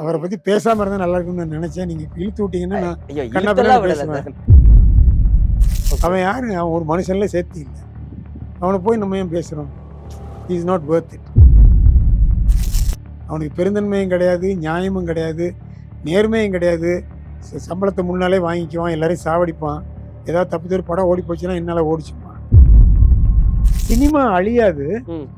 அவரை பத்தி பேசாம இருந்தா நல்லா இருக்கும்னு நான் நினைச்சேன். நீங்க இழுத்து விட்டீங்கன்னா நான் பேசுவேன். அவன் யாரு? அவன் ஒரு மனுஷன்ல சேர்த்து இல்லை. அவனை போய் நம்ம ஏன் பேசுறோம்? Is not worth it. அவனுக்கு பெருந்தன்மையும் கிடையாது நியாயமும் கிடையாது நேர்மையும் கிடையாது. சம்பளத்தை முன்னாலே வாங்கிக்குவான் எல்லாரையும் சாவடிப்பான். ஏதாவது தப்பு தப்பு படம் ஓடி போச்சுன்னா என்னால் ஓடிச்சுப்பான். சினிமா அழியாது.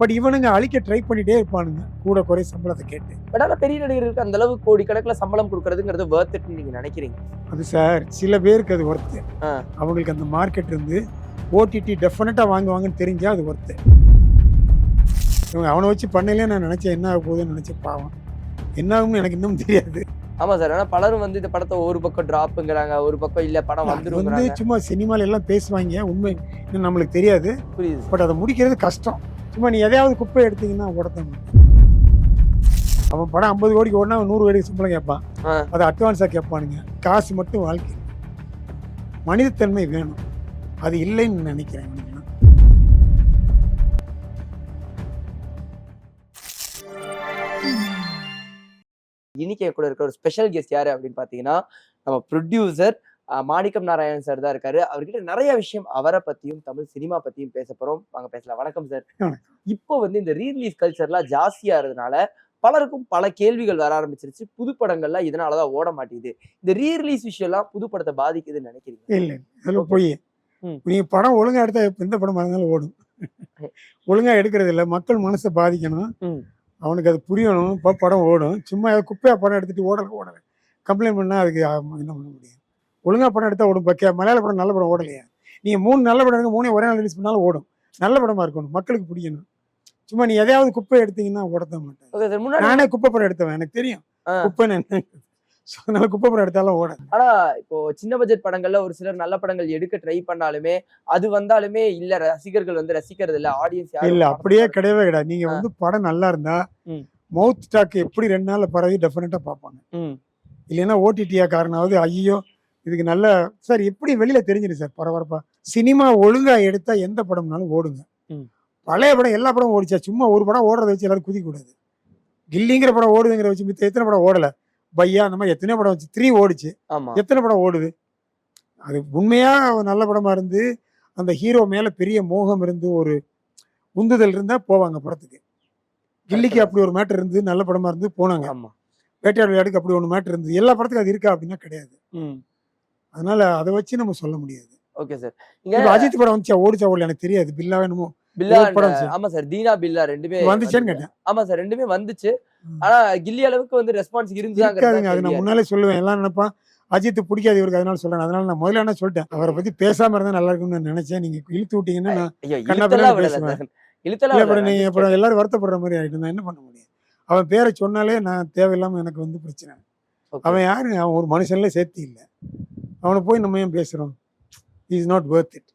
பட் இவனுங்க அழிக்க ட்ரை பண்ணிட்டே இருப்பானுங்க. கூட குறை சம்பளத்தை கேட்டு. பட் ஆனா பெரிய நடிகர்களுக்கு அந்த அளவு கோடி கணக்குல சம்பளம் கொடுக்கறதுங்கிறது it நீங்க நினைக்கிறீங்க? அது சார் சில பேருக்கு அது ஒர்த்து. அவங்களுக்கு அந்த மார்க்கெட் இருந்து ஓடிடி டெஃபினட்டாக வாங்குவாங்கன்னு தெரிஞ்சா அது ஒர்த்து இவங்க அவனை வச்சு பண்ணையிலே நான் நினச்சேன் என்ன ஆக போகுதுன்னு நினச்சேன் பாவம். என்ன ஆகும்னு எனக்கு இன்னும் தெரியாது. ஆமா சார். ஆனா பலரும் வந்து இந்த படத்தை ஒரு பக்கம் டிராப்புங்கிறாங்க ஒரு பக்கம் இல்ல படம் அது வந்து வந்துருங்கிறாங்க சும்மா சினிமால எல்லாம் பேசுவாங்க. உண்மை நம்மளுக்கு தெரியாது. புரியுது பட் அதை முடிக்கிறது கஷ்டம். சும்மா நீ எதையாவது குப்பை எடுத்தீங்கன்னா உடத்தான். அவன் படம் ஐம்பது கோடிக்கு ஓடினா நூறு கோடிக்கு சம்பளம் கேட்பான். அதை அட்வான்ஸாக கேட்பானுங்க. காசு மட்டும் வாழ்க்கை. மனிதத்தன்மை வேணும். அது இல்லைன்னு நினைக்கிறேன். இன்னைக்கு கூட இருக்க ஒரு ஸ்பெஷல் கெஸ்ட் யாரு அப்படின்னு பாத்தீங்கன்னா நம்ம ப்ரொடியூசர் மாணிக்கம் நாராயணன் சார் தான் இருக்காரு. அவர்கிட்ட நிறைய விஷயம் அவரை பத்தியும் தமிழ் சினிமா பத்தியும் பேச போறோம். வாங்க பேசலாம். வணக்கம் சார். இப்போ வந்து இந்த ரீரிலீஸ் கல்ச்சர்லாம் ஜாஸ்தியா இருந்தனால பலருக்கும் பல கேள்விகள் வர ஆரம்பிச்சிருச்சு. புது படங்கள்லாம் இதனாலதான் ஓட மாட்டேங்குது. இந்த ரீரிலீஸ் விஷயம்லாம் புது படத்தை பாதிக்குதுன்னு நினைக்கிறீங்க இல்லை அதில். போய். நீங்க படம் ஒழுங்கா எடுத்தா எந்த படமா இருந்தாலும் ஓடும். ஒழுங்கா எடுக்கிறது இல்லை. மக்கள் மனசை பாதிக்கணும். அவனுக்கு அது புரியணும் இப்போ படம் ஓடும். சும்மா ஏதோ குப்பையா படம் எடுத்துட்டு ஓடல ஓடல. கம்ப்ளைண்ட் பண்ணா அதுக்கு என்ன பண்ண முடியும்? ஒழுங்கா படம் எடுத்தா ஓடும் பக்கே மலையாள படம் நல்ல படம் ஓடலையா? நீங்க மூணு நல்ல படம் எடுங்க மூணே ஒரே நாள் ரிலீஸ் பண்ணாலும் ஓடும். நல்ல படமா இருக்கணும் மக்களுக்கு பிடிக்கணும் சும்மா நீ எதையாவது குப்பை எடுத்தீங்கன்னா ஓடத்த மாட்டேன். நானே குப்பை படம் எடுத்தவன் எனக்கு தெரியும். குப்பைன்னு என்ன? So, அதனால குப்பை படம் எடுத்தாலும் ஓட. ஆனா இப்போ சின்ன பட்ஜெட் படங்கள்ல ஒரு சிலர் நல்ல படங்கள் எடுக்க ட்ரை பண்ணாலுமே அது வந்தாலுமே இல்ல ரசிகர்கள் வந்து ரசிக்கிறது இல்ல ஆடியன்ஸ் இல்ல அப்படியே கிடையவே கிடையாது. நீங்க வந்து படம் நல்லா இருந்தா. மவுத் ஸ்டாக் எப்படி ரெண்டு நாள்ல பரவி டெஃபினட்டா பார்ப்பாங்க. இல்லைன்னா ஓடிடியா காரணமாவது ஐயோ இதுக்கு நல்ல சார் எப்படி வெளியில தெரிஞ்சிடும் சார்? பரபரப்பா. சினிமா ஒழுங்கா எடுத்தா எந்த படம்னாலும் ஓடுங்க. பழைய படம் எல்லா படம் ஓடிச்சா சும்மா ஒரு படம் ஓடுறத வச்சு எல்லாரும் குதிக்க கூடாது. கில்லிங்கிற படம் ஓடுதுங்கிற வச்சு மித்த எத்தனை படம் ஓடல? பையா அந்த மாதிரி எத்தனை படம் வச்சு த்ரீ ஓடிச்சு. எத்தனை படம் ஓடுது? அது உண்மையா ஒரு நல்ல படமா இருந்து அந்த ஹீரோ மேல பெரிய மோகம் இருந்து ஒரு உந்துதல் இருந்தா போவாங்க படத்துக்கு. கில்லிக்கு அப்படி ஒரு மேட்டர் இருந்து நல்ல படமா இருந்து போனாங்க. ஆமா. வேட்டையாடு விளையாடுக்கு அப்படி ஒன்று மேட்டர் இருந்தது. எல்லா படத்துக்கும் அது இருக்கா அப்படின்னா கிடையாது. அதனால அதை வச்சு நம்ம சொல்ல முடியாது. Okay sir. இங்க அஜித் படம் வந்துச்சா? ஓடிச்சா? ஓடல எனக்கு தெரியாது. பில்லா வேணுமோ பில்லா படம். ஆமா சார். தீனா பில்லா ரெண்டுமே வந்துச்சேன்னு வந்துச்சு. கேட்டேன். ஆமா சார். ரெண்டுமே வந்துச்சு. ஆனா கில்லி அளவுக்கு வந்து ரெஸ்பான்ஸ் இருக்காதுங்க. அது நான் முன்னாலே சொல்லுவேன். எல்லாம் நினைப்பான். அஜித் பிடிக்காது இவருக்கு அதனால சொல்றேன். அதனால நான் முதல்ல என்ன சொல்லிட்டேன் அவரை பத்தி பேசாம இருந்தா நல்லா இருக்கும்னு நான் நினைச்சேன். நீங்க இழுத்து விட்டீங்கன்னா நான் பேசுவேன். அப்புறம் நீங்க அப்புறம் எல்லாரும் வருத்தப்படுற மாதிரி ஆயிட்டு நான் என்ன பண்ண முடியும்? அவன் பேரை சொன்னாலே நான் தேவையில்லாம எனக்கு வந்து பிரச்சனை. அவன் யாரு அவன் ஒரு மனுஷன்ல சேர்த்து இல்லை. அவனை போய் நம்ம ஏன் பேசுறோம்? Is not worth it.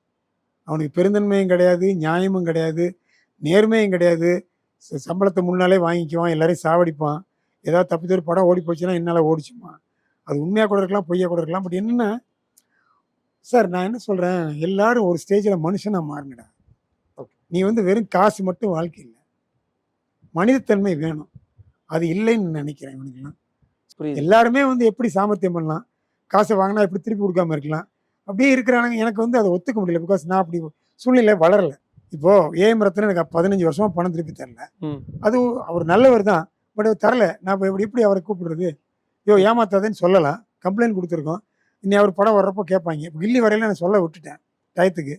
அவனுக்கு பெருந்தன்மையும் கிடையாது நியாயமும் கிடையாது நேர்மையும் கிடையாது. சம்பளத்தை முன்னாலே வாங்கிக்குவான் எல்லாரையும் சாவடிப்பான். ஏதாவது தப்பு தப்பு படம் ஓடி போச்சுன்னா என்னால் ஓடிச்சுமா அது உண்மையாக கூட இருக்கலாம் பொய்யா கூட இருக்கலாம் பட் என்னன்னா சார் நான் என்ன சொல்கிறேன் எல்லாரும் ஒரு ஸ்டேஜில் மனுஷனாக Okay. நீ வந்து வெறும் காசு மட்டும் வாழ்க்கை இல்லை மனிதத்தன்மை வேணும். அது இல்லைன்னு நினைக்கிறேன் இவனுக்கெல்லாம். எல்லாருமே வந்து எப்படி சாமர்த்தியம் பண்ணலாம்? காசை வாங்கினா எப்படி திருப்பி கொடுக்காம இருக்கலாம்? அப்படியே இருக்கிறானுங்க. எனக்கு வந்து அதை ஒத்துக்க முடியல பிகாஸ் நான் அப்படி சூழ்நிலை வளரல. இப்போ ஏஎம் ரத்னம் எனக்கு பதினஞ்சு வருஷமா பணம் திருப்பி தரல. அது அவர் நல்லவர் தான் பட் தரல. நான் இப்போ எப்படி எப்படி அவரை கூப்பிடுறது? ஐயோ ஏமாத்தாதேன்னு சொல்லலாம். கம்ப்ளைண்ட் கொடுத்துருக்கோம். இனி அவர் படம் வர்றப்போ கேட்பாங்க. இப்போ கில்லி வரையில நான் சொல்ல விட்டுட்டேன் டயத்துக்கு.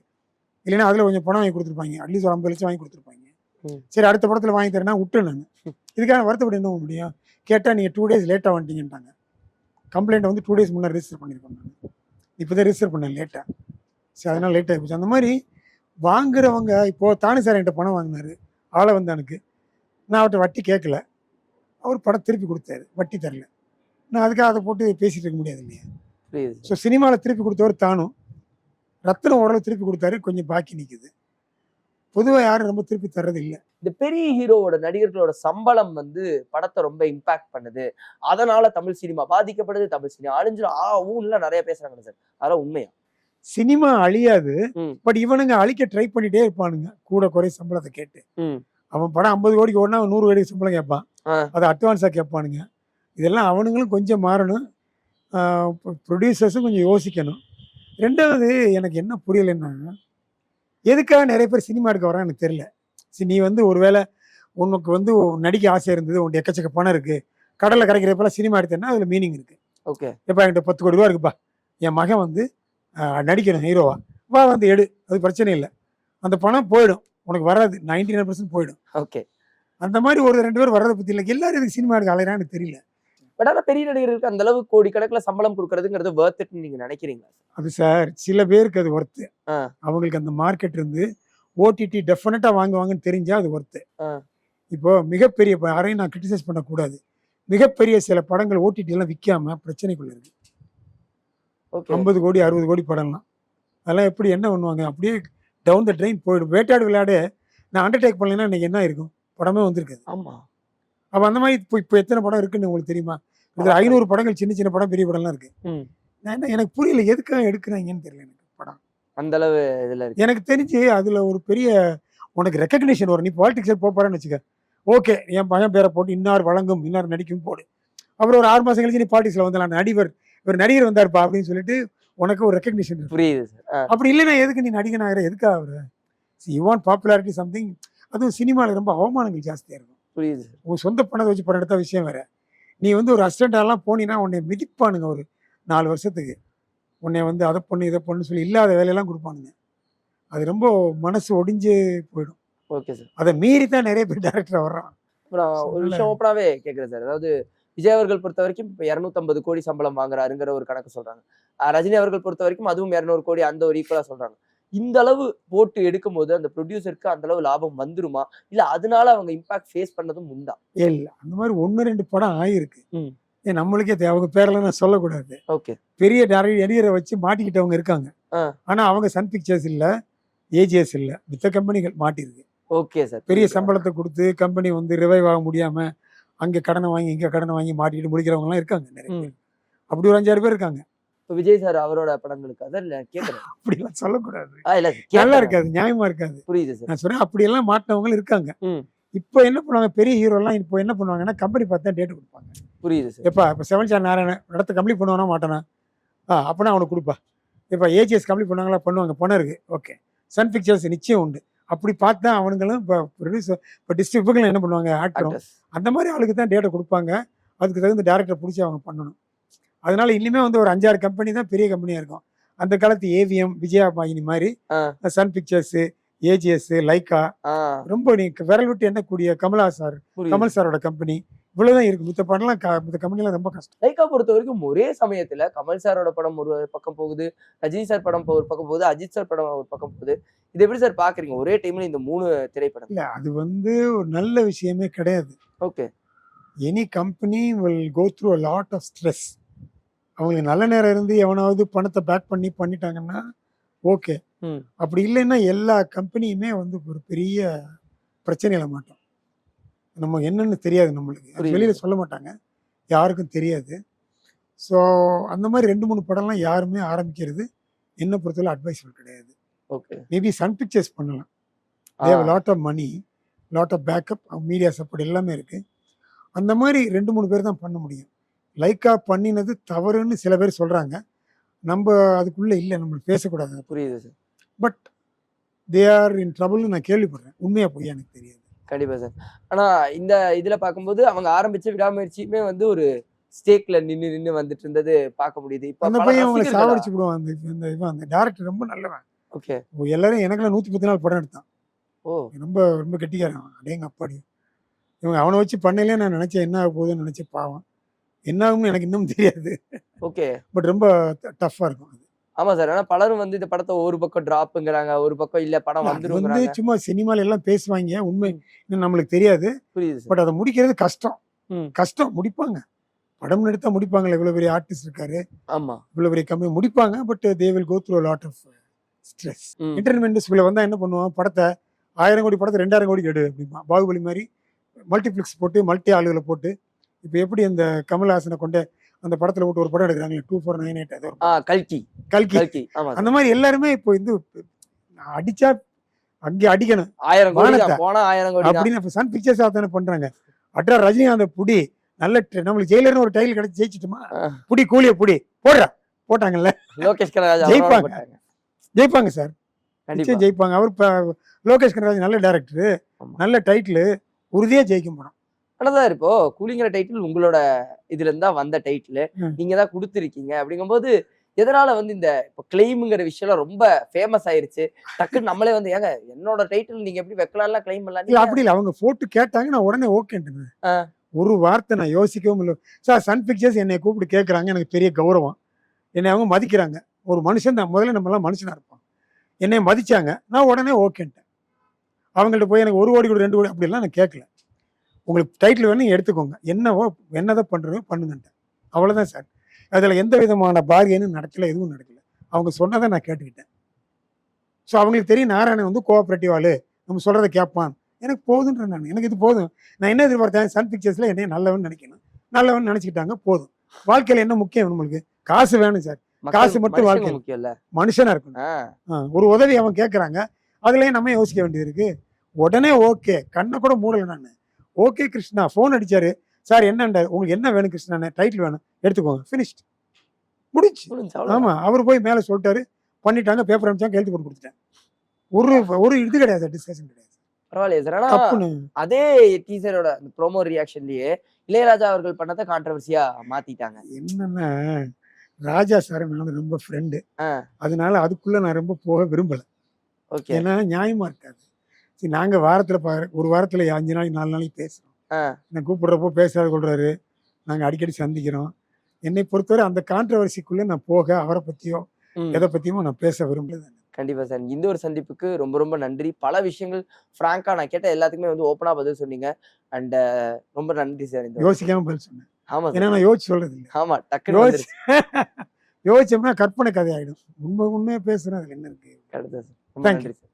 இல்லைன்னா அதில் கொஞ்சம் பணம் வாங்கி கொடுத்துருப்பாங்க. அட்லீஸ்ட் ஒரு ஐம்பது லட்சம் வாங்கி கொடுத்துருப்பாங்க. சரி அடுத்த படத்தில் வாங்கி தரேன்னா விட்டு நான். இதுக்காக வருத்தப்பட்டு என்ன முடியும்? கேட்டால் நீங்கள் டூ டேஸ் லேட்டாக வந்துட்டீங்கன்ட்டாங்க. கம்ப்ளைண்ட் வந்து டூ டேஸ் முன்னாடி ரிஜிஸ்டர் பண்ணியிருக்கோம் நான். இப்போ தான் ரிஜிஸ்டர் பண்ணேன் லேட்டாக சரி அதனால் லேட் ஆகிப்போச்சு அந்த மாதிரி வாங்குறவங்க இப்போது தானே சார் என்கிட்ட பணம் வாங்கினாரு. ஆளை வந்தானுக்கு நான் அவர்கிட்ட வட்டி கேட்கல. அவர் படம் திருப்பி கொடுத்தாரு. வட்டி தரல. நான் அதுக்காக அதை போட்டு பேசிட்டு இருக்க முடியாது இல்லையா? ஸோ சினிமாவில் திருப்பி கொடுத்தவர் தானும் ரத்னம் ஓரளவு திருப்பி கொடுத்தாரு. கொஞ்சம் பாக்கி நிற்குது பொதுவாக யாரும் ரொம்ப திருப்பி தர்றது இல்லை இந்த பெரிய ஹீரோவோட நடிகர்களோட சம்பளம் வந்து படத்தை ரொம்ப இம்பாக்ட் பண்ணுது. அதனால தமிழ் சினிமா பாதிக்கப்படுது. தமிழ் சினிமா அழிஞ்சிடும் ஆ ஊன்லாம் நிறைய பேசுறாங்க சார் அதெல்லாம் உண்மையா? சினிமா அழியாது. பட் இவனுங்க அழிக்க ட்ரை பண்ணிட்டே இருப்பானுங்க. கூட குறை சம்பளத்தை கேட்டு. அவன் படம் ஐம்பது கோடிக்கு ஓடினா நூறு கோடிக்கு சம்பளம் கேட்பான். அதை அட்வான்ஸாக கேட்பானுங்க. இதெல்லாம் அவனுங்களும் கொஞ்சம் மாறணும். ப்ரொடியூசர்ஸும் கொஞ்சம் யோசிக்கணும். ரெண்டாவது எனக்கு என்ன புரியலைன்னா எதுக்காக நிறைய பேர் சினிமா எடுக்க வரான்னு எனக்கு தெரியல. சரி நீ வந்து ஒருவேளை உனக்கு வந்து நடிக்க ஆசை இருந்தது உன்ட்டு எக்கச்சக்க பணம் இருக்கு. கடலில் கிடைக்கிறப்பெல்லாம் சினிமா எடுத்தேன்னா அதில் மீனிங் இருக்கு. ஓகே. எப்பா என்கிட்ட பத்து கோடி ரூபா இருக்குப்பா. என் மகன் வந்து நடிக்கணும் ஹீரோவா வா. வந்து எடு. அது பிரச்சனை இல்லை. அந்த பணம் போயிடும். உனக்கு வராது. நைன்டி நைன் பர்சன்ட் போயிடும். ஓகே. அந்த மாதிரி ஒரு ரெண்டு பேர் வர்றதை பற்றி இல்லை. எல்லாரும் இதுக்கு சினிமா எடுக்க அலையிறான்னு தெரியல. பட் ஆனா பெரிய நடிகர்களுக்கு அந்த அளவு கோடி கணக்குல சம்பளம் கொடுக்கறதுங்கிறது worth it நீங்க நினைக்கிறீங்களா? அது சார் சில பேருக்கு அது ஒர்த்து. அவங்களுக்கு அந்த மார்க்கெட் இருந்து ஓடிடி டெஃபினட்டாக வாங்குவாங்கன்னு தெரிஞ்சா அது ஒர்த்து. இப்போ மிகப்பெரிய யாரையும் நான் கிரிட்டிசைஸ் பண்ணக்கூடாது. மிகப்பெரிய சில படங்கள் ஓடிடி எல்லாம் விற்காம பிரச்சனைக்குள்ள இருக்கு. ஐம்பது கோடி அறுபது கோடி படம்லாம். அதெல்லாம் எப்படி என்ன பண்ணுவாங்க? அப்படியே டவுன் த ட்ரெயின் போயிடும். வேட்டாடு விளையாடு நான் அண்டர்டேக் பண்ணலைன்னா இன்னைக்கு என்ன இருக்கும்? படமே வந்திருக்காது. ஆமா. அப்போ அந்த மாதிரி இப்போ இப்போ எத்தனை படம் இருக்குன்னு உங்களுக்கு தெரியுமா? இதில் ஐநூறு படங்கள் சின்ன சின்ன படம் பெரிய படம்லாம் இருக்கு. நான் என்ன எனக்கு புரியல எதுக்காக எடுக்கிறாங்கன்னு தெரியல எனக்கு படம். அந்த அளவு இதுல எனக்கு தெரிஞ்சு அதுல ஒரு பெரிய உனக்கு ரெக்கக்னிஷன் வரும். நீ பாலிடிக்ஸ் போக போறேன்னு வச்சுக்க. ஓகே என் பையன் பேரை போட்டு இன்னார் வழங்கும் இன்னார் நடிக்கும் போடு. அப்புறம் ஒரு ஆறு மாசம் கழிச்சு நீ பாலிடிக்ஸ்ல வந்து நடிகர் இவர் நடிகர் வந்தாருப்பா அப்படின்னு சொல்லிட்டு உனக்கு ஒரு ரெக்கக்னிஷன் புரியுது சார். அப்படி இல்லைன்னா எதுக்கு நீ நடிகன் ஆகிற எதுக்காக ஆகுற யூ வாண்ட் பாப்புலாரிட்டி சம்திங் அதுவும் சினிமாவில் ரொம்ப அவமானங்கள் ஜாஸ்தியாக இருக்கும். புரியுது சார். உன் சொந்த பணத்தை வச்சு படம் எடுத்த விஷயம் வேற. நீ வந்து ஒரு அசிஸ்டண்டாலாம் போனீங்கன்னா உன்னை மிதிப்பானுங்க ஒரு நாலு வருஷத்துக்கு. உன்னை வந்து அதை பண்ணு இதை பண்ணு சொல்லி இல்லாத வேலையெல்லாம் கொடுப்பானுங்க. அது ரொம்ப மனசு ஒடிஞ்சு போயிடும். Okay sir. அதை மீறி தான் நிறைய பேர் டேரக்டர் வர்றான். ஒரு. விஷயம் ஓப்பனாவே கேக்குறேன் சார். அதாவது விஜய் அவர்கள் பொறுத்த வரைக்கும் இப்போ இரநூத்தம்பது கோடி சம்பளம் வாங்குறாருங்கிற ஒரு கணக்கு சொல்றாங்க. ரஜினி அவர்கள் பொறுத்த வரைக்கும் அதுவும் இரநூறு கோடி அந்த ஒரு ஈக்குவலா சொல்றாங்க. இந்த அளவு போட்டு எடுக்கும் போது அந்த ப்ரொடியூசருக்கு அந்த அளவு லாபம் வந்துருமா? இல்ல அதனால அவங்க இம்பாக்ட் ஃபேஸ் பண்ணதும் உண்டா? இல்லை. அந்த மாதிரி ஒன்று ரெண்டு படம் ஆகிருக்கு ம். ஏன் நம்மளுக்கே அவங்க பேரெல்லாம் நான் சொல்லக்கூடாது. ஓகே. பெரிய டேரக்டர் நடிகரை வச்சு மாட்டிக்கிட்டவங்க இருக்காங்க. ஆனா அவங்க சன் பிக்சர்ஸ் இல்ல ஏஜிஎஸ் இல்ல மித்த கம்பெனிகள் மாட்டிருக்கு. Okay sir. பெரிய சம்பளத்தை கொடுத்து கம்பெனி வந்து ரிவைவ் ஆக முடியாம அங்க கடனை வாங்கி இங்க கடனை வாங்கி மாட்டிக்கிட்டு முடிக்கிறவங்க எல்லாம் இருக்காங்க நிறைய அப்படி ஒரு அஞ்சாறு பேர் இருக்காங்க. இப்போ விஜய் சார் அவரோட படங்களுக்கு அதான் இல்ல கேக்குறேன் அப்படிலாம் சொல்லக்கூடாது. நல்லா. இருக்காது நியாயமா இருக்காது. புரியுது சார். நான் சொல்றேன் அப்படியெல்லாம் மாட்டினவங்க இருக்காங்க. இப்போ என்ன பண்ணுவாங்க பெரிய ஹீரோலாம் இப்போ என்ன பண்ணுவாங்கன்னா கம்பெனி பார்த்தா டேட் கொடுப்பாங்க. புரியுது சார். எப்பா இப்போ செவன் ஸ்டார் நாராயணன் இடத்த கம்ப்ளீட் பண்ணுவானா மாட்டானா? ஆ அப்போனா அவனுக்கு கொடுப்பா. இப்போ ஏஜிஎஸ் கம்ப்ளீட் பண்ணுவாங்களா பண்ணுவாங்க பணம் இருக்கு ஓகே சன் பிக்சர்ஸ் நிச்சயம் உண்டு. அப்படி பார்த்தா அவனுங்களும் இப்போ ப்ரொடியூசர் இப்போ டிஸ்ட்ரிபியூட்டர்கள் என்ன பண்ணுவாங்க? ஆக்டரும். அந்த மாதிரி ஆளுக்கு தான் டேட்டா கொடுப்பாங்க. அதுக்கு தகுந்த டேரக்டர் பிடிச்சி அவங்க பண்ணணும். அதனால இனிமே வந்து ஒரு அஞ்சாறு கம்பெனி தான் பெரிய கம்பெனியாக இருக்கும். அந்த காலத்து ஏவிஎம் விஜயா பாயினி மாதிரி. சன் பிக்சர்ஸ் ஏஜிஎஸ் லைக்கா ரொம்ப நீ விரல் விட்டு எண்ணக்கூடிய கமலா சார் கமல் சாரோட கம்பெனி இவ்வளவுதான் இருக்கு. மித்த படம்லாம் மித்த கம்பெனிலாம் ரொம்ப கஷ்டம். லைக்கா பொறுத்த வரைக்கும் ஒரே சமயத்துல கமல் சாரோட படம் ஒரு பக்கம் போகுது ரஜினி சார் படம் ஒரு பக்கம் போகுது அஜித் சார் படம் ஒரு பக்கம் போகுது. இது எப்படி சார் பாக்குறீங்க? ஒரே டைம்ல இந்த மூணு திரைப்படம். இல்ல அது வந்து ஒரு நல்ல விஷயமே கிடையாது. Okay. Any company will go through a lot of stress அவங்களுக்கு நல்ல நேரம் இருந்து எவனாவது பணத்தை பேக் பண்ணி பண்ணிட்டாங்கன்னா ஓகே. அப்படி இல்லைன்னா எல்லா கம்பெனியுமே வந்து ஒரு பெரிய பிரச்சனையில மாட்டோம். நம்ம என்னன்னு தெரியாது நம்மளுக்கு. வெளியில சொல்ல மாட்டாங்க. யாருக்கும் தெரியாது. ஸோ அந்த மாதிரி ரெண்டு மூணு படம்லாம் யாருமே ஆரம்பிக்கிறது என்ன பொறுத்தவரை அட்வைசபிள் கிடையாது. ஓகே மேபி சன் பிக்சர்ஸ் பண்ணலாம். They've lot of money lot of backup media support எல்லாமே இருக்கு. அந்த மாதிரி ரெண்டு மூணு பேர் தான் பண்ண முடியும். லைக்கா பண்ணினது தவறுன்னு சில பேர் சொல்றாங்க. நம்ம அதுக்குள்ள இல்லை நம்ம பேசக்கூடாது. புரியுது sir but they are in ட்ரபுள்னு நான் கேள்விப்படுறேன். உண்மையா போய் எனக்கு தெரியாது. கண்டிப்பா சார். ஆனா இந்த இதுல பார்க்கும்போது அவங்க ஆரம்பிச்ச விடாமுயற்சியுமே வந்து ஒரு ஸ்டேக்ல நின்னு நின்னு வந்துட்டு இருந்தது பார்க்க முடியுது. இப்ப அந்த பையன் அவங்களை சாவடிச்சு விடுவான். அந்த இந்த இவன் அந்த டேரக்டர் ரொம்ப நல்லவன். ஓகே எல்லாரும் எனக்குலாம் நூற்றி பத்து நாள் படம் எடுத்தான். ஓ. ரொம்ப ரொம்ப கெட்டிக்காரன் அடேங்க அப்பாடி. இவங்க அவனை வச்சு பண்ணலையே நான் நினைச்சேன் என்ன ஆக போகுதுன்னு நினைச்சேன் பாவம். என்ன ஆகும்னு எனக்கு இன்னும் தெரியாது. ஓகே பட் ரொம்ப டஃப்பாக இருக்கும் அது. ஆமா சார். ஆனா பலரும் வந்து இந்த படத்தை ஒரு பக்கம் டிராப்புங்கிறாங்க ஒரு பக்கம் இல்ல படம் வந்து சும்மா சினிமால எல்லாம் பேசுவாங்க. உண்மை இன்னும் நம்மளுக்கு தெரியாது. புரியுது பட் அதை முடிக்கிறது கஷ்டம். கஷ்டம். முடிப்பாங்க. படம் எடுத்தா முடிப்பாங்களே இவ்வளவு பெரிய ஆர்டிஸ்ட் இருக்காரு. ஆமா. இவ்வளவு பெரிய கம்பெனி முடிப்பாங்க. But they will go through lot of stress. Entertainment இண்டஸ்ட்ரியில் வந்தா என்ன பண்ணுவான் படத்தை ஆயிரம் கோடி படத்தை ரெண்டாயிரம் கோடி எடு அப்படிமா பாகுபலி மாதிரி மல்டிப்ளெக்ஸ் போட்டு மல்டி ஆளுகளை போட்டு இப்போ எப்படி அந்த கமல்ஹாசனை கொண்டு அந்த படத்துல போட்டு ஒரு படம் எடுக்கிறாங்களே டூ ஃபோர் நைன் எயிட் அது கல்கி. கல்கி. கல்கி. அந்த மாதிரி எல்லாருமே இப்போ வந்து அடிச்சா அங்கே அடிக்கணும். ஆயிரம் போனா ஆயிரம் அப்படின்னு சன் பிக்சர்ஸ் தானே பண்றாங்க. அட்ரா ரஜினிகாந்த் புடி நல்ல நம்மளுக்கு ஜெயிலர்னு ஒரு டைட்டில் கிடைச்சி ஜெயிச்சிட்டுமா. புடி கூலிய புடி போடுறா. போட்டாங்கல்ல. லோகேஷ் கனராஜ் ஜெயிப்பாங்க. ஜெயிப்பாங்க சார். நிச்சயம் ஜெயிப்பாங்க. அவர் லோகேஷ் கனராஜ் நல்ல டேரக்டர். நல்ல டைட்டில் உறுதியா ஜெயிக்கும் படம். சார் இப்போ கூலிங்கிற டைட்டில் உங்களோட இதுல இருந்தா வந்த டைட்டில். நீங்க தான் கொடுத்துருக்கீங்க. அப்படிங்கும்போது எதனால வந்து இந்த இப்போ கிளைம்ங்கிற விஷயம் ரொம்ப ஃபேமஸ் ஆயிருச்சு? டக்குன்னு நம்மளே வந்து ஏங்க என்னோட டைட்டில் நீங்க எப்படி வைக்கலாம்லாம் கிளைம் இல்ல பண்ணலாம் அப்படி இல்லை. அவங்க போட்டு கேட்டாங்க நான் உடனே ஓகேன்ட்டு. ஒரு வார்த்தை நான் யோசிக்கவும் இல்லை. சார் சன் பிக்சர்ஸ் என்னை கூப்பிட்டு கேட்குறாங்க எனக்கு பெரிய கௌரவம். என்னை அவங்க மதிக்கிறாங்க. ஒரு மனுஷன் தான் முதல்ல நம்மலாம் மனுஷனா இருப்போம். என்னை மதிச்சாங்க. நான் உடனே ஓகேன்ட்டேன் அவங்கள்ட்ட போய் எனக்கு ஒரு கோடி கூட ரெண்டு கோடி அப்படிலாம் நான் கேட்கல உங்களுக்கு டைட்டில் வேணும் எடுத்துக்கோங்க. என்னவோ என்னதான் பண்ணுறதோ பண்ணுங்கன்ட்டேன் அவ்வளோதான் சார் அதில் எந்த விதமான பார்கெனும் நடக்கல எதுவும் நடக்கல. அவங்க சொன்னதை நான் கேட்டுக்கிட்டேன். ஸோ அவங்களுக்கு தெரியும் நாராயணன் வந்து கோஆப்ரேட்டிவ் ஆளு. நம்ம சொல்கிறத கேட்பான். எனக்கு போதுன்ற நான் எனக்கு இது போதும். நான் என்ன எதிர்பார்த்தேன்? சன் பிக்சர்ஸில் என்னைய நல்லவன் நினைக்கணும். நல்லவன் நினச்சிக்கிட்டாங்க போதும். வாழ்க்கையில் என்ன முக்கியம் நம்மளுக்கு? காசு வேணும் சார் காசு மட்டும் வாழ்க்கை. முக்கியம் இல்ல மனுஷனாக இருக்கணும். ஒரு உதவி அவன் கேட்குறாங்க அதுலயே நம்ம யோசிக்க வேண்டியது இருக்கு. உடனே ஓகே கண்ணை கூட மூடலை நான். ஓகே கிருஷ்ணா ஃபோன் அடிச்சாரு. சார் என்னண்டாரு உங்களுக்கு என்ன வேணும் கிருஷ்ணா டைட்டில் வேணும். எடுத்துக்கோங்க. ஃபினிஷ்ட் முடிச்சு முடிஞ்சு அவ்வளவுதான். ஆமா அவர் போய் மேலே சொல்லிட்டாரு. பண்ணிட்டாங்க பேப்பர் அனுப்பிச்சாங்க கையெழுத்து போட்டு கொடுத்துட்டேன். ஒரு ஒரு இது கிடையாது டிஸ்கஷன் கிடையாது. பரவாயில்லையே சார் ஆனா அதே டீசரோட ப்ரோமோ ரியாக்ஷன்லயே இளையராஜா அவர்கள் பண்ணதை கான்ட்ரவர்சியா மாத்திட்டாங்க. என்னன்னா ராஜா சார் நான் ரொம்ப ஃப்ரெண்டு. அதனால அதுக்குள்ள நான் ரொம்ப போக விரும்பல. ஓகே. ஏன்னா நியாயமா இருக்காது. சரி நாங்க வாரத்துல பா- ஒரு வாரத்துல அஞ்சு நாளைக்கு நாலு நாளைக்கு பேசுறோம். ஆ. நான் கூப்பிடுறப்போ பேசாத கொள்றாரு நாங்க அடிக்கடி சந்திக்கிறோம். என்னை பொறுத்தவரை அந்த கான்ட்ரவர்சிக்குள்ள நான் போக அவரை பத்தியோ எதை பத்தியுமோ நான் பேச விரும்பல கண்டிப்பா சார். இந்த ஒரு சந்திப்புக்கு ரொம்ப ரொம்ப நன்றி. பல விஷயங்கள் ஃப்ராங்கா நான் கேட்ட எல்லாத்துக்குமே வந்து ஓப்பனா பதில் சொன்னீங்க. அண்ட் ரொம்ப நன்றி சார் இந்த யோசிக்காம பதில் சொன்னேன். ஆமா ஏன்னா நான் யோசிச்சு சொல்றது இல்லை. ஆமா டக்குன்னு யோசிச்சு யோசிச்சோம்னா கற்பனை கதை ஆயிடும் உண்மை உண்மையா பேசுறேன் அதுல என்ன இருக்கு? கரெக்ட் தான் சார். நன்றி சார்.